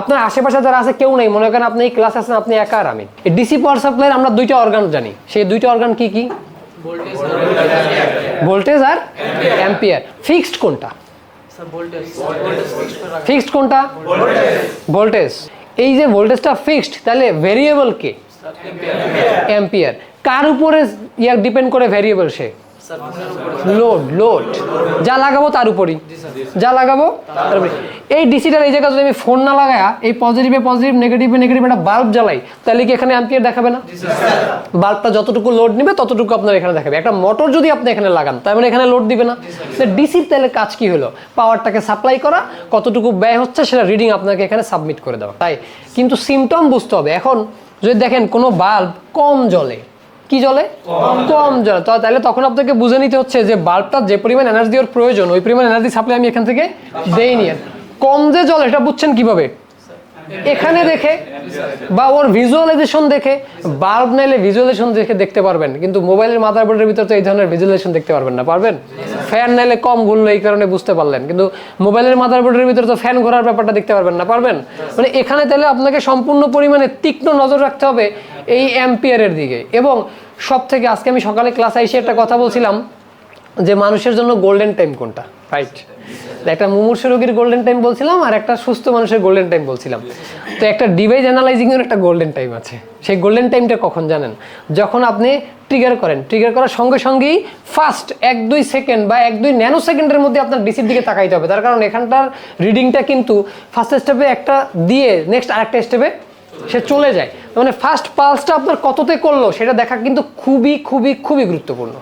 আপনার আশেপাশে যারা আছে, কেউ নেই। মনে করেন আপনি এই ক্লাস আছেন, আপনি একা আর আমি ডিসি পাওয়ার সাপ্লাইয়ের আমরা দুইটা অর্গান জানি। সেই দুইটা অর্গান কি কি? ভোল্টেজ আর অ্যাম্পিয়ার ফিক্সড কোনটা? ফিক্সড কোনটা? ভোল্টেজ এই যে ভোল্টেজটা ফিক্সড তাহলে ভেরিয়েবল কে? অ্যাম্পিয়ার কার উপরে ইয়া ডিপেন্ড করে ভেরিয়েবল সে? Load load. যা লাগাবো তার উপরই। যা লাগাবো তার উপরই। এই ডিসিটার এই জায়গায় যদি আমি ফোন না লাগায়া এই পজিটিভে পজিটিভ নেগেটিভে নেগেটিভ একটা বাল্ব জ্বালাই, তাহলে কি এখানে অ্যাম্পিয়ার দেখাবে না? বাল্বটা যতটুকু লোড নিবে, ততটুকু আপনার এখানে দেখাবে। একটা মোটর যদি আপনি এখানে লাগান, তার মানে এখানে লোড দিবে না। ডিসির তাহলে কাজ কি হলো? পাওয়ারটাকে সাপ্লাই করা, কতটুকু ব্যয় হচ্ছে সেটা রিডিং আপনাকে এখানে সাবমিট করে দেওয়া। তাই, কিন্তু সিমটম বুঝতে হবে। এখন যদি দেখেন কোনো বাল্ব কম জ্বলে কি জ্বলে কম জ্বলে তো তাহলে তখন আপনাকে বুঝে নিতে হচ্ছে যে বাল্বটা যে পরিমাণ এনার্জি ওর প্রয়োজন ওই পরিমাণ এনার্জি সাপ্লাই আমি এখান থেকে দেইনি। আর। কম যে জল এটা বুঝছেন কীভাবে? এখানে দেখে বা ওর ভিজুয়ালাইজেশন দেখে বাল্ব নাইলে ভিজুয়ালাইজেশন দেখে দেখতে পারবেন। কিন্তু মোবাইলের মাদারবোর্ডের ভিতর তো এই ধরনের ভিজুয়ালাইজেশন দেখতে পারবেন না পারবেন? ফ্যান নাইলে কম ঘুরলো এই কারণে বুঝতে পারলেন। কিন্তু মোবাইলের মাদারবোর্ডের ভিতরে তো ফ্যান ঘোরার ব্যাপারটা দেখতে পারবেন না পারবেন? মানে এখানে তাহলে আপনাকে সম্পূর্ণ পরিমাণে তীক্ষ্ণ নজর রাখতে হবে এই অ্যাম্পিয়ারের দিকে। এবং সব থেকে আজকে আমি সকালে ক্লাসে এসে একটা কথা বলছিলাম যে মানুষের জন্য গোল্ডেন টাইম কোনটা? রাইট একটা মুমূর্ষ রোগীর গোল্ডেন টাইম বলছিলাম আর একটা সুস্থ মানুষের গোল্ডেন টাইম বলছিলাম। তো একটা ডিভাইস অ্যানালাইজিং এর একটা গোল্ডেন টাইম আছে। সেই গোল্ডেন টাইমটা কখন জানেন? যখন আপনি ট্রিগার করেন। ট্রিগার করার সঙ্গে সঙ্গেই ফার্স্ট এক, দুই সেকেন্ড বা এক, দুই ন্যানো সেকেন্ডের মধ্যে আপনার ডিসির দিকে তাকাইতে হবে। তার কারণ এখানটার রিডিংটা কিন্তু ফার্স্ট স্টেপে একটা দিয়ে নেক্সট আরেকটা স্টেপে সে চলে যায়। মানে ফার্স্ট পালসটা আপনার কততে করল সেটা দেখা কিন্তু খুবই খুবই খুবই গুরুত্বপূর্ণ।